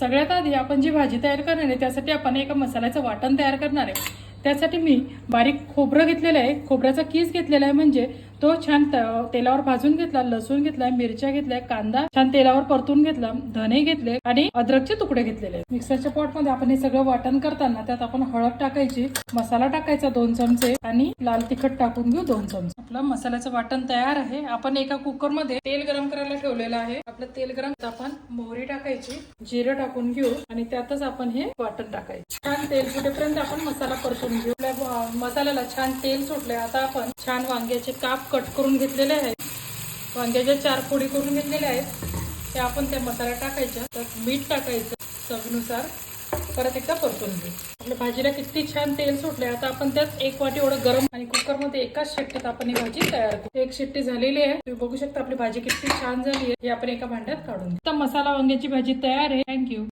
सगळ्यात आधी आपण जी भाजी तयार करणार आहे त्यासाठी आपण एका मसाल्याचं वाटण तयार करणार आहे. त्यासाठी मी बारीक खोबरं घेतलेलं आहे. खोबऱ्याचा कीस घेतलेला आहे म्हणजे तो छान तेलावर भाजून घेतला लसूण घेतलाय मिरच्या घेतल्या कांदा छान तेलावर परतून घेतला धने घेतले आणि अद्रकचे तुकडे घेतलेले. मिक्सरच्या पॉटमध्ये आपण हे सगळं वाटण करताना त्यात आपण हळद टाकायची मसाला टाकायचा दोन चमचे आणि लाल तिखट टाकून घेऊ दोन चमचे. आपलं मसाल्याचं वाटण तयार आहे. आपण एका कुकरमध्ये तेल गरम करायला ठेवलेलं आहे. आपलं तेल गरम आपण मोहरी टाकायची जिरं टाकून घेऊ आणि त्यातच आपण हे वाटण टाकायचं. छान तेल सुटेपर्यंत आपण मसाला परतून घेऊ. आपल्या मसाल्याला छान तेल सुटले आता आपण छान वांग्याचे काप कट करून घेतलेले आहेत. वांग्याच्या चार फोडी करून घेतलेल्या आहेत. त्या आपण त्या मसाला टाकायच्या. त्यात मीठ टाकायचं चवीनुसार. परत एकदा परतून घेऊ. आपल्या भाजीला किती छान तेल सुटले आता आपण त्यात एक वाटी एवढं गरम आणि कुकरमध्ये एकाच शिट्टीत आपण ही भाजी तयार करू. एक शिट्टी झालेली आहे. तुम्ही बघू शकता आपली भाजी किती छान झाली आहे. हे आपण एका भांड्यात काढून घेऊ. आता मसाला वांग्याची भाजी तयार आहे. थँक्यू